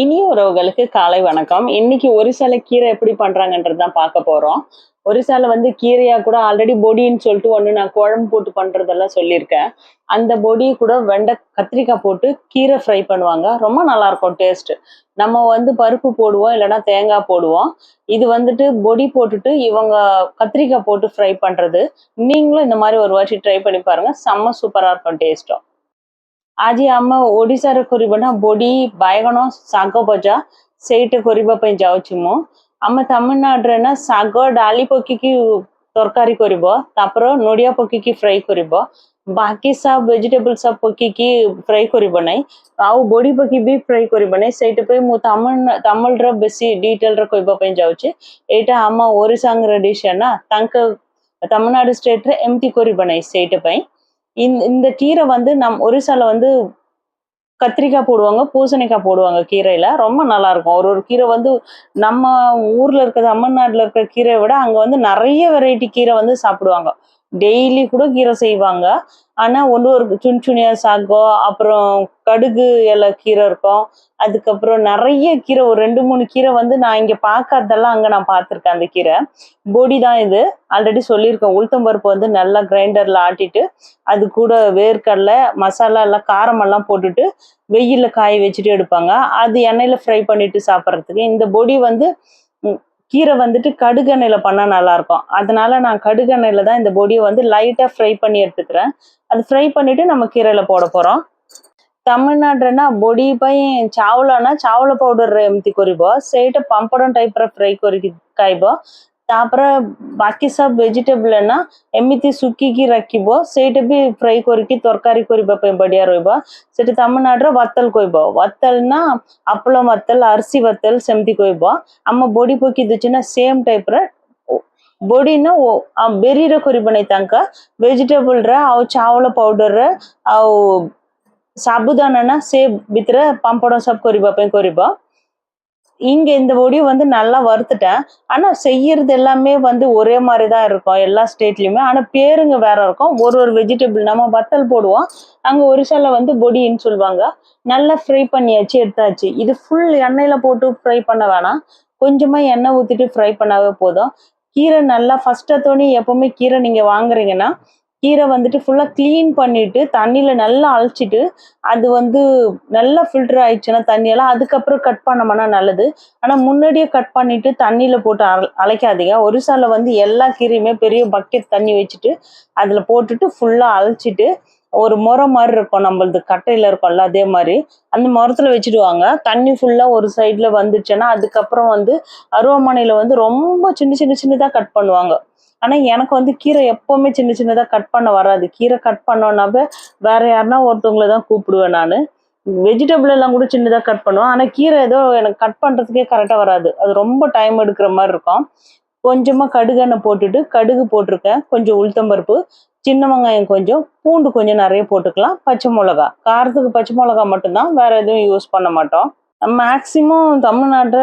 இனிய உறவுகளுக்கு காலை வணக்கம். இன்னைக்கு ஒரு சில கீரை எப்படி பண்றாங்கன்றது தான் பார்க்க போறோம். ஒரு சில வந்து கீரையா கூட ஆல்ரெடி பொடின்னு சொல்லிட்டு ஒன்று நான் குழம்பு போட்டு பண்றதெல்லாம் சொல்லியிருக்கேன். அந்த பொடி கூட வெண்டை கத்திரிக்காய் போட்டு கீரை ஃப்ரை பண்ணுவாங்க. ரொம்ப நல்லா இருக்கும் டேஸ்ட் நம்ம வந்து பருப்பு போடுவோம் இல்லைன்னா தேங்காய் போடுவோம். இது வந்துட்டு பொடி போட்டுட்டு இவங்க கத்திரிக்காய் போட்டு ஃப்ரை பண்றது. நீங்களும் இந்த மாதிரி ஒரு வாட்டி ட்ரை பண்ணி பாருங்க. செம்ம சூப்பரா இருக்கும் டேஸ்ட்டும் ଆଜି ଆମ ଓଡ଼ିଶାରେ କରିବା ନା ବଡ଼ି ବାଇଗଣ ଶାଗ ଭଜା ସେଇଟା କରିବା ପାଇଁ ଯାଉଛି ମୁଁ ଆମ ତାମିଲନାଡୁରେ ନା ଶାଗ ଡାଲି ପକେଇକି ତରକାରୀ କରିବ ତାପରେ ନଡ଼ିଆ ପକେଇକି ଫ୍ରାଏ କରିବ ବାକି ସବୁ ଭେଜିଟେବଲ ସବୁ ପକେଇକି ଫ୍ରାଏ କରିବ ନାହିଁ ଆଉ ବଡ଼ି ପକେଇ ବି ଫ୍ରାଏ କରିବ ନାହିଁ ସେଇଟା ପାଇଁ ମୁଁ ତାମିଲ ତାମିଲର ବେଶୀ ଡିଟେଲରେ କହିବା ପାଇଁ ଯାଉଛି ଏଇଟା ଆମ ଓଡ଼ିଶାଙ୍କର ଡିସ୍ ନା ତାଙ୍କ ତାମିଲନାଡୁ ଷ୍ଟେଟରେ ଏମିତି କରିବ ନାହିଁ ସେଇଟା ପାଇଁ இந்த இந்த கீரை வந்து நம் ஒரிசால வந்து கத்திரிக்காய் போடுவாங்க பூசணிக்காய் போடுவாங்க கீரையில. ரொம்ப நல்லா இருக்கும் ஒரு ஒரு கீரை வந்து நம்ம ஊர்ல இருக்கிற தமிழ்நாட்டுல இருக்கிற கீரையை விட அங்க வந்து நிறைய வெரைட்டி கீரை வந்து சாப்பிடுவாங்க. டெய்லி கூட கீரை செய்வாங்க. ஆனால் ஒன்று ஒரு சுன் சுனியா சாகோ அப்புறம் கடுகு இலை கீரை இருக்கும். அதுக்கப்புறம் நிறைய கீரை ஒரு ரெண்டு மூணு கீரை வந்து நான் இங்கே பார்க்காததெல்லாம் அங்கே நான் பார்த்துருக்கேன் அந்த கீரை. பொடி தான் இது. ஆல்ரெடி சொல்லியிருக்கேன். உளுத்தம் பருப்பு வந்து நல்லா கிரைண்டரில் ஆட்டிட்டு அது கூட வேர்க்கடலை மசாலா எல்லாம் காரமெல்லாம் போட்டுட்டு வெயிலில் காய வச்சுட்டு எடுப்பாங்க. அது எண்ணெயில் ஃப்ரை பண்ணிட்டு சாப்பிட்றதுக்கு. இந்த பொடி வந்து கீரை வந்துட்டு கடுகெண்ணெயில் பண்ணால் நல்லாயிருக்கும். அதனால நான் கடுகெண்ணெயில் தான் இந்த பொடியை வந்து லைட்டாக ஃப்ரை பண்ணி எடுத்துக்கிறேன். அது ஃப்ரை பண்ணிவிட்டு நம்ம கீரையில் போட போகிறோம் తమిళనాడునా బొడి పై చావులన చావుల పౌడర్ ఎంతి కొరిబో సేట పంపడం టైప్ ఫ్రై కొరికి కాయబో ତାପରେ ବାକି ସବୁ ଭେଜିଟେବଲ ନା ଏମିତି ଶୁଖିକି ରଖିବ ସେଇଟା ବି ଫ୍ରାଏ କରିକି ତରକାରୀ କରିବା ପାଇଁ ବଢିଆ ରହିବ ସେଠି ତାମିଲନାଡୁର ବତଲ କହିବ ବତଲ ନା ଆପଳ ବତଲ ଅରସି ବତଲ ସେମିତି କହିବ ଆମ ବଡି ପକେଇ ଦଉଛି ନା ସେମ୍ ଟାଇପର ବଡି ନା ବେରିରେ କରିବ ନାହିଁ ତାଙ୍କ ଭେଜିଟେବଲରେ ଆଉ ଚାଉଳ ପାଉଡରରେ ଆଉ ସାବୁଦାନା ନା ସେ ଭିତରେ ପାମ୍ପଡ଼ ସବୁ କରିବା ପାଇଁ କରିବ இங்க இந்த பொடி வந்து நல்லா வறுத்துட்டேன் ஆனா செய்யறது எல்லாமே வந்து ஒரே மாதிரி தான் இருக்கும். எல்லா ஸ்டேட்லயுமே ஆனா பேருங்க வேற இருக்கும். ஒரு ஒரு வெஜிடபிள் நம்ம வத்தல் போடுவோம். அங்க ஒரிசால வந்து பொடின்னு சொல்லுவாங்க. நல்லா ஃப்ரை பண்ணியாச்சு எடுத்தாச்சு. இது ஃபுல் எண்ணெயில போட்டு ஃப்ரை பண்ண வேணாம். கொஞ்சமா எண்ணெய் ஊத்திட்டு ஃப்ரை பண்ணாவே போதும். கீரை நல்லா ஃபர்ஸ்ட் தோணி எப்பவுமே கீரை நீங்க வாங்குறீங்கன்னா கீரை வந்துட்டு ஃபுல்லாக க்ளீன் பண்ணிட்டு தண்ணியில் நல்லா அழைச்சிட்டு அது வந்து நல்லா ஃபில்டர் ஆயிடுச்சுன்னா தண்ணியெல்லாம் அதுக்கப்புறம் கட் பண்ணோம்னா நல்லது. ஆனால் முன்னாடியே கட் பண்ணிட்டு தண்ணியில் போட்டு அல அழைக்காதீங்க. ஒரு சால வந்து எல்லா கீரையுமே பெரிய பக்கெட் தண்ணி வச்சுட்டு அதில் போட்டுட்டு ஃபுல்லாக அழைச்சிட்டு ஒரு முறை மாதிரி இருக்கும் நம்மளது கட்டையில இருக்கும்ல அதே மாதிரி. அந்த முறத்துல வச்சுடுவாங்க. தண்ணி ஃபுல்லா ஒரு சைட்ல வந்துச்சுன்னா அதுக்கப்புறம் வந்து அருவாமனையில் வந்து ரொம்ப சின்ன சின்ன சின்னதா கட் பண்ணுவாங்க. ஆனா எனக்கு வந்து கீரை எப்பவுமே சின்ன சின்னதா கட் பண்ண வராது. கீரை கட் பண்ணோன்னாவே வேற யாருன்னா ஒருத்தவங்கள தான் கூப்பிடுவேன் நான். வெஜிடபிள் எல்லாம் கூட சின்னதாக கட் பண்ணுவேன். ஆனால் கீரை ஏதோ எனக்கு கட் பண்ணுறதுக்கே கரெக்டாக வராது. அது ரொம்ப டைம் எடுக்கிற மாதிரி இருக்கும். கொஞ்சமா கடுகெண்ணெய் போட்டுட்டு கடுகு போட்டிருக்கேன். கொஞ்சம் உளுத்தம்பருப்பு. சின்ன வெங்காயம் கொஞ்சம் பூண்டு கொஞ்சம் நிறைய போட்டுக்கலாம் பச்சை மிளகா காரத்துக்கு பச்சை மிளகா மட்டும்தான் வேற எதுவும் யூஸ் பண்ண மாட்டோம் ಮ್ಯಾಕ್ಸಿಮಮ್ ತಮಿಳ್ನಾಡ್ರ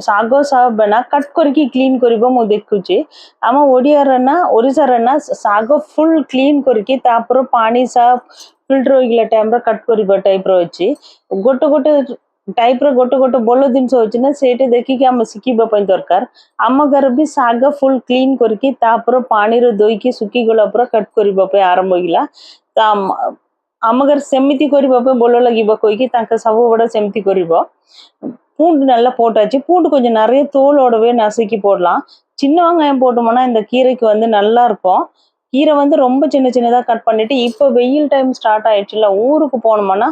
ಸಾಗೋ ಸಾಬನ ಕಟ್ ಕೊರಿಕಿ ಕ್ಲೀನ್ ಕೊರಿಬೋ ಮುದಿಕ್ಕುಚಿ ಆಮ ಒಡಿಯರನ್ನ ಒರಿಸರನ್ನ ಸಾಗೋ ಫುಲ್ ಕ್ಲೀನ್ ಕೊರಿಕಿ ತಾಪರ ಪಾಣಿ ಸಾ ಫಿಲ್ಟರ್ ಹೋಗಿಲ್ಲ ಟೈಮ್ರ ಕಟ್ ಕೊರಿಬೋ ಟೈಪ್ರ ವಚ್ಚಿ ಗೊಟ್ಟು ಗೊಟ್ಟು ଟାଇପ୍ର ଅଛି ଗୋଟେ ଗୋଟେ ଟାଇପ୍ର ଗୋଟେ ଗୋଟେ ଭଲ ଜିନିଷ ଅଛି ନା ସେଇଟା ଦେଖିକି ଆମେ ଶିଖିବା ପାଇଁ ଦରକାର ଆମ ଘରେ ବି ଶାଗ ଫୁଲ୍ କ୍ଲିନ୍ କରିକି ତାପରେ ପାଣିରେ ଧୋଇକି ଶୁଖିଗଲା ପରେ କଟ୍ କରିବା ପାଇଁ ଆରମ୍ଭ ହେଇଗଲା ତା ଆମ ଘରେ ସେମିତି କରିବା ପାଇଁ ଭଲ ଲାଗିବ କହିକି ତାଙ୍କ ସବୁବେଳେ ସେମିତି କରିବ பூண்டு நல்லா போட்டாச்சு பூண்டு கொஞ்சம் நிறைய தோலோடவே நசுக்கி போடலாம் சின்ன வெங்காயம் போட்டோம்னா இந்த கீரைக்கு வந்து நல்லா இருக்கும் கீரை வந்து ரொம்ப சின்ன சின்னதாக கட் பண்ணிட்டு இப்போ வெயில் டைம் ஸ்டார்ட் ஆயிடுச்சுல ஊருக்கு போனோம்னா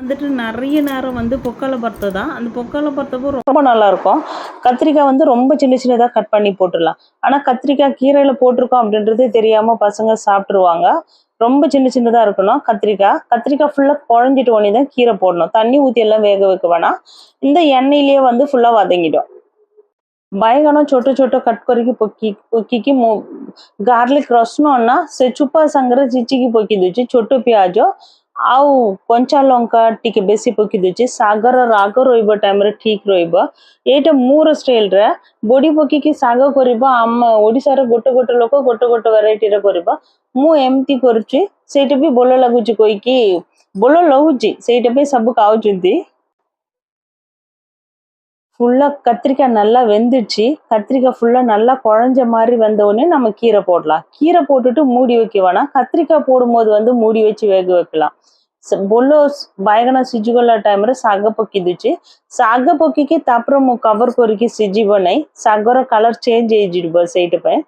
வந்துட்டு நிறைய நேரம் வந்து பொக்கால பருத்து தான். அந்த பொக்கால பருத்தப்போ ரொம்ப நல்லா இருக்கும். கத்திரிக்காய் வந்து ரொம்ப சின்ன சின்னதாக கட் பண்ணி போட்டுடலாம். ஆனால் கத்திரிக்காய் கீரையில் போட்டிருக்கோம் அப்படின்றதே தெரியாமல் பசங்க சாப்பிட்ருவாங்க ரொம்ப சின்ன சின்னதாக இருக்கணும் கத்திரிக்காய். கத்திரிக்காய் ஃபுல்லாக குழஞ்சிட்டு உடனே தான் கீரை போடணும். தண்ணி ஊற்றி எல்லாம் வேக வைக்க வேணாம். இந்த எண்ணெயிலேயே வந்து ஃபுல்லாக வதங்கிடும். ବାଇଗଣ ଛୋଟ ଛୋଟ କଟ୍ କରିକି ପକି ପକିକି ମୁଁ ଗାର୍ଲିକ ରସୁଣ ନା ସେ ଚୁପା ସାଙ୍ଗରେ ଚିଚିକି ପକେଇ ଦଉଛି ଛୋଟ ପିଆଜ ଆଉ କଞ୍ଚା ଲଙ୍କା ଟିକେ ବେଶୀ ପକେଇ ଦଉଛି ଶାଗର ରାଗ ରହିବ ଟାଇମ୍ରେ ଠିକ ରହିବ ଏଇଟା ମୋର ଷ୍ଟାଇଲରେ ବଡି ପକେଇକି ଶାଗ କରିବ ଆମ ଓଡ଼ିଶାରେ ଗୋଟେ ଗୋଟେ ଲୋକ ଗୋଟେ ଗୋଟେ ଭେରାଇଟିରେ କରିବ ମୁଁ ଏମିତି କରୁଛି ସେଇଟା ବି ଭଲ ଲାଗୁଛି କହିକି ଭଲ ଲାଗୁଛି ସେଇଟା ପାଇଁ ସବୁ ଖାଉଛନ୍ତି ஃபுல்லாக கத்திரிக்காய் நல்லா வெந்துடுச்சு. கத்திரிக்காய் ஃபுல்லாக நல்லா குழஞ்ச மாதிரி வந்த உடனே நம்ம கீரை போடலாம். கீரை போட்டுட்டு மூடி வைக்க வேணாம். கத்திரிக்காய் போடும்போது வந்து மூடி வச்சு வேக வைக்கலாம். ବୋଲୋ ବାଇଗଣ ସିଝିଗଲା ଟାଇମ୍ରେ ଶାଗ ପକେଇ ଦେଉଛି ଶାଗ ପକେଇକି ତାପରେ ମୁଁ କଭର କରିକି ସିଝିବ ନାହିଁ ଶାଗର କଲର୍ ଚେଞ୍ଜ ହେଇଯିବ ସେଇଟା ପାଇଁ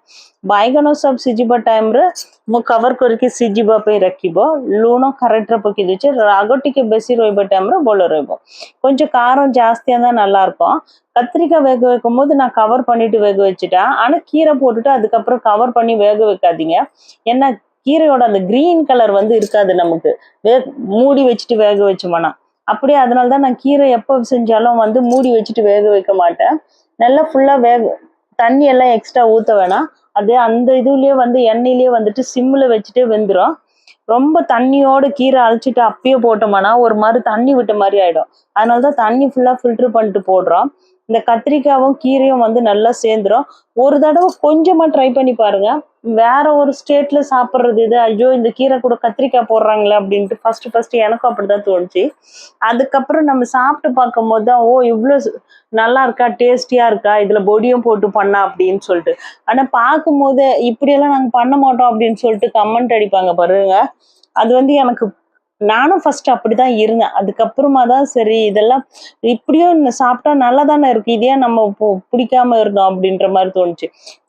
ବାଇଗଣ ସବୁ ସିଝିବା ଟାଇମ୍ରେ ମୁଁ କଭର କରିକି ସିଝିବା ପାଇଁ ରଖିବ ଲୁଣ கரெக்டாக பக்கி வச்சு ரகட்டிக்கு பெசி ரோய்ப டைமில் போல ரோய்போம் கொஞ்சம் காரம் ஜாஸ்தியாக தான் நல்லாயிருக்கும் கத்திரிக்காய் வேக வைக்கும் போது நான் கவர் பண்ணிட்டு வேக வச்சுட்டேன் ஆனால் கீரை போட்டுட்டு அதுக்கப்புறம் கவர் பண்ணி வேக வைக்காதீங்க ஏன்னா கீரையோட அந்த கிரீன் கலர் வந்து இருக்காது நமக்கு. வே மூடி வச்சுட்டு வேக வச்சோம்னா. அப்படியே அதனால தான் நான் கீரை எப்போ செஞ்சாலும் வந்து மூடி வச்சுட்டு வேக வைக்க மாட்டேன். நல்லா ஃபுல்லாக வேக தண்ணி எல்லாம் எக்ஸ்ட்ரா ஊற்ற வேணாம். அது அந்த இதுலேயே வந்து எண்ணெயிலேயே வந்துட்டு சிம்மில் வச்சுட்டு வெந்துடும் ரொம்ப தண்ணியோட கீரை அழைச்சிட்டு அப்பயே போட்டோம்னா ஒரு மாதிரி தண்ணி விட்ட மாதிரி ஆகிடும் அதனால தான் தண்ணி ஃபுல்லாக ஃபில்ட்ரு பண்ணிட்டு போடுறோம். இந்த கத்திரிக்காவும் கீரையும் வந்து நல்லா சேர்ந்துரும். ஒரு தடவை கொஞ்சமாக ட்ரை பண்ணி பாருங்க. வேற ஒரு ஸ்டேட்ல சாப்பிட்றது இது ஐயோ இந்த கீரை கூட கத்திரிக்காய் போடுறாங்களே அப்படின்ட்டு ஃபர்ஸ்ட் ஃபர்ஸ்ட் எனக்கும் அப்படிதான் தோணுச்சு. அதுக்கப்புறம் நம்ம சாப்பிட்டு பார்க்கும்போது தான் ஓ இவ்வளோ நல்லா இருக்கா டேஸ்டியா இருக்கா இதுல பொடியும் போட்டு பண்ணா அப்படின்னு சொல்லிட்டு. ஆனா பார்க்கும்போது இப்படியெல்லாம் நாங்கள் பண்ண மாட்டோம் அப்படின்னு சொல்லிட்டு கமெண்ட் அடிப்பாங்க பாருங்க. அது வந்து எனக்கு நானும் ஃபர்ஸ்ட் அப்படிதான் இருந்தேன். அதுக்கப்புறமா தான் சரி இதெல்லாம் இப்படியும் இந்த சாப்பிட்டா நல்லா தானே இருக்கு இதே நம்ம பு- பிடிக்காம இருந்தோம் அப்படின்ற மாதிரி தோணுச்சு.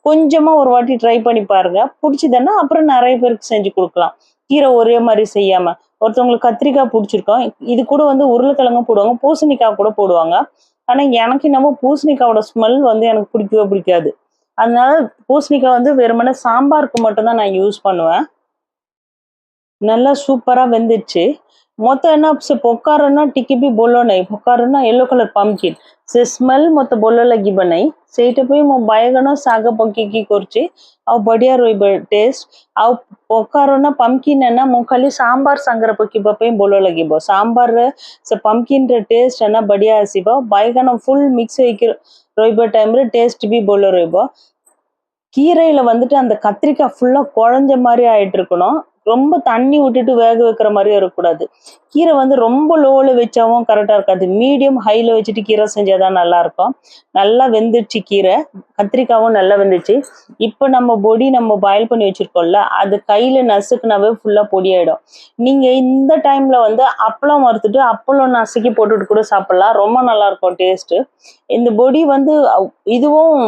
கொஞ்சமா ஒரு வாட்டி ட்ரை பண்ணி பாருங்க. பிடிச்சதுன்னா அப்புறம் நிறைய பேருக்கு செஞ்சு கொடுக்கலாம். கீரை ஒரே மாதிரி செய்யாம. ஒருத்தவங்களுக்கு கத்திரிக்காய் பிடிச்சிருக்கோம். இது கூட வந்து உருளைக்கிழங்கும் போடுவாங்க பூசணிக்காய் கூட போடுவாங்க. ஆனா எனக்கு என்னமோ பூசணிக்காவோட ஸ்மெல் வந்து எனக்கு பிடிக்கவே பிடிக்காது. அதனால பூசணிக்காய் வந்து வெறுமனே சாம்பாருக்கு மட்டும்தான் நான் யூஸ் பண்ணுவேன். நல்லா சூப்பரா வெந்துச்சு ମତେ ନା ସେ ପକାର ନା ଟିକେ ବି ଭଲ ନାହିଁ ପକାର ନା ୟେଲୋ କଲର ପମ୍ପକିନ୍ ସେ ସ୍ମେଲ୍ ମତେ ଭଲ ଲାଗିବ ନାହିଁ ସେଇଟା ପାଇଁ ମୁଁ ବାଇଗଣ ଶାଗ ପକେଇକି କରୁଛି ଆଉ ବଢିଆ ରହିବ ଟେଷ୍ଟ ଆଉ ପକାର ନା ପମ୍ପକିନ୍ ନା ମୁଁ ଖାଲି ସାମ୍ବାର ସାଙ୍ଗରେ ପକେଇବା ପାଇଁ ଭଲ ଲାଗିବ ସାମ୍ବାରରେ ସେ ପମ୍ପକିନ୍ ର ଟେଷ୍ଟ ନା ବଢିଆ ଆସିବ ବାଇଗଣ ଫୁଲ୍ ମିକ୍ସ ହେଇକି ରହିବା டைம்ல டேஸ்ட் ବି ଭଲ ରହିବ கீரையில வந்துட்டு அந்த கத்திரிக்காய் ஃபுல்லா குழஞ்ச மாதிரி ஆயிட்டு இருக்கணும் ரொம்ப தண்ணி விட்டுட்டு வேக வைக்கிற மாதிரியும் இருக்கக்கூடாது கீரை வந்து ரொம்ப லோவில் வச்சாவும் கரெக்டாக இருக்காது. மீடியம் ஹையில் வச்சுட்டு கீரை செஞ்சால் தான் நல்லாயிருக்கும் நல்லா வெந்துடுச்சு கீரை. கத்திரிக்காவும் நல்லா வெந்துச்சு இப்போ நம்ம பொடி நம்ம பாயில் பண்ணி வச்சிருக்கோம்ல அது கையில் நசுக்குனாவே ஃபுல்லாக பொடியாயிடும் நீங்கள் இந்த டைமில் வந்து அப்பளம் வறுத்துட்டு அப்பளம் நசுக்கி போட்டுட்டு கூட சாப்பிட்லாம். ரொம்ப நல்லாயிருக்கும் டேஸ்ட்டு இந்த பொடி வந்து இதுவும்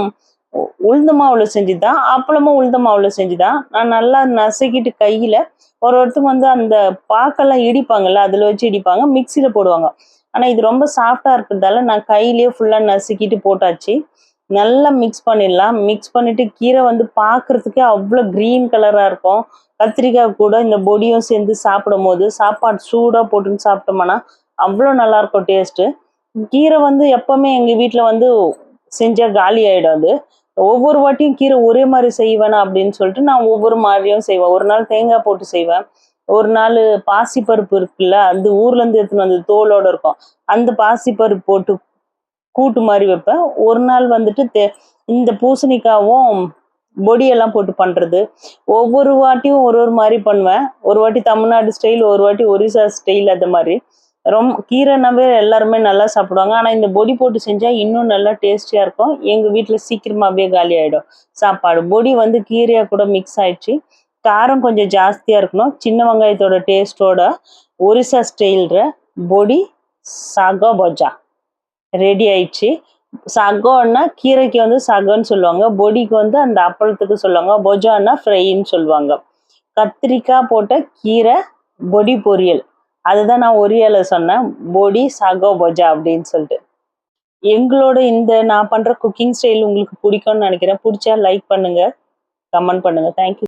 உளுந்த மாவுல செஞ்சுதான் அப்பளமும் உளுந்த மாவில் செஞ்சுதான் நான் நல்லா நசுக்கிட்டு கையில் ஒரு ஒருத்தங்க வந்து அந்த பாக்கெல்லாம் இடிப்பாங்கல்ல அதில் வச்சு இடிப்பாங்க மிக்சியில் போடுவாங்க. ஆனால் இது ரொம்ப சாஃப்டாக இருக்கிறதால நான் கையிலேயே ஃபுல்லாக நசுக்கிட்டு போட்டாச்சு. நல்லா மிக்ஸ் பண்ணிடலாம். மிக்ஸ் பண்ணிட்டு கீரை வந்து பார்க்குறதுக்கே அவ்வளோ க்ரீன் கலராக இருக்கும். கத்திரிக்காய் கூட இந்த பொடியும் சேர்ந்து சாப்பிடும் போது சாப்பாடு சூடாக போட்டுன்னு சாப்பிட்டோம்னா அவ்வளோ நல்லாயிருக்கும் டேஸ்ட்டு கீரை வந்து எப்போவுமே எங்கள் வீட்டில் வந்து செஞ்சால் காலி ஆகிடும் அது ஒவ்வொரு வாட்டியும் கீரை ஒரே மாதிரி செய்வேனா அப்படின்னு சொல்லிட்டு நான் ஒவ்வொரு மாதிரியும் செய்வேன். ஒரு நாள் தேங்காய் போட்டு செய்வேன். ஒரு நாள் பாசிப்பருப்பு இருக்குல்ல அந்த ஊர்ல இருந்து எடுத்துன்னு வந்து தோலோட இருக்கும். அந்த பாசிப்பருப்பு போட்டு கூட்டு மாதிரி வைப்பேன். ஒரு நாள் வந்துட்டு தே- இந்த பூசணிக்காவும் பொடியெல்லாம் போட்டு பண்றது. ஒவ்வொரு வாட்டியும் ஒரு ஒரு மாதிரி பண்ணுவேன். ஒரு வாட்டி தமிழ்நாடு ஸ்டைல் ஒரு வாட்டி ஒரிசா ஸ்டைல் அந்த மாதிரி. ரொம்ப கீரைனாவே எல்லாருமே நல்லா சாப்பிடுவாங்க. ஆனால் இந்த பொடி போட்டு செஞ்சால் இன்னும் நல்லா டேஸ்டியாக இருக்கும். எங்கள் வீட்டில் சீக்கிரமாகவே காலி ஆகிடும் சாப்பாடு. பொடி வந்து கீரையாக கூட மிக்ஸ் ஆயிடுச்சு. காரம் கொஞ்சம் ஜாஸ்தியாக இருக்கணும். சின்ன வெங்காயத்தோட டேஸ்டோட ஒரிசா ஸ்டைல்ற பொடி சாகோ பஜா ரெடி ஆயிடுச்சு. சகோன்னா கீரைக்கு வந்து சகோன்னு சொல்லுவாங்க. பொடிக்கு வந்து அந்த அப்பளத்துக்கு சொல்லுவாங்க. பொஜான்னா ஃப்ரைன்னு சொல்லுவாங்க. கத்திரிக்காய் போட்ட கீரை பொடி பொரியல். அதுதான் நான் ஒரியால சொன்னேன் போடி சாகோ போஜா அப்படின்னு சொல்லிட்டு. எங்களோட இந்த நான் பண்ற குக்கிங் ஸ்டைல் உங்களுக்கு பிடிக்கும்னு நினைக்கிறேன். பிடிச்சா லைக் பண்ணுங்க கமெண்ட் பண்ணுங்க. தேங்க்யூ